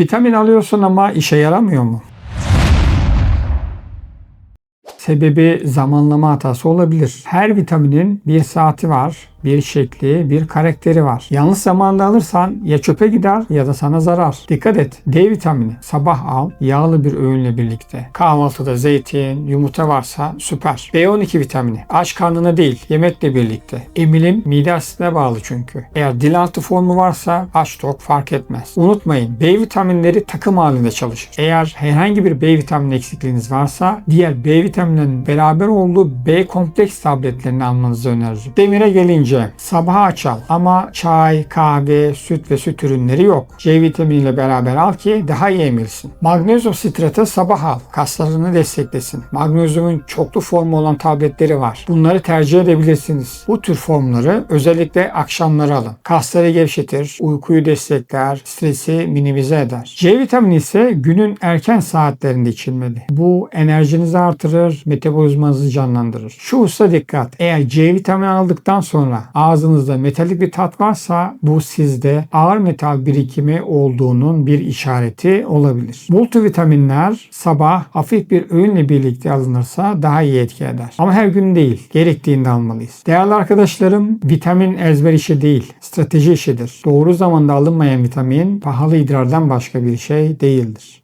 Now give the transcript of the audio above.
Vitamin alıyorsun ama işe yaramıyor mu? Sebebi zamanlama hatası olabilir. Her vitaminin bir saati var, bir şekli, bir karakteri var. Yanlış zamanda alırsan ya çöpe gider ya da sana zarar. Dikkat et. D vitamini sabah al yağlı bir öğünle birlikte. Kahvaltıda zeytin, yumurta varsa süper. B12 vitamini aç karnına değil yemekle birlikte. Emilim mide asitine bağlı çünkü. Eğer dil altı formu varsa aç tok fark etmez. Unutmayın B vitaminleri takım halinde çalışır. Eğer herhangi bir B vitamini eksikliğiniz varsa diğer B vitaminlerinin beraber olduğu B kompleks tabletlerini almanızı öneririm. Demire gelince sabaha aç al ama çay, kahve, süt ve süt ürünleri yok. C vitaminiyle beraber al ki daha iyi emilsin. Magnezyum sitratı sabah al. Kaslarını desteklesin. Magnezyumun çoklu formu olan tabletleri var. Bunları tercih edebilirsiniz. Bu tür formları özellikle akşamları alın. Kasları gevşetir, uykuyu destekler, stresi minimize eder. C vitamini ise günün erken saatlerinde içilmeli. Bu enerjinizi artırır, metabolizmanızı canlandırır. Şu hususa dikkat. Eğer C vitamini aldıktan sonra ağzınızda metalik bir tat varsa bu sizde ağır metal birikimi olduğunun bir işareti olabilir. Multivitaminler sabah hafif bir öğünle birlikte alınırsa daha iyi etki eder. Ama her gün değil, gerektiğinde almalıyız. Değerli arkadaşlarım, vitamin ezber işi değil, strateji işidir. Doğru zamanda alınmayan vitamin pahalı idrardan başka bir şey değildir.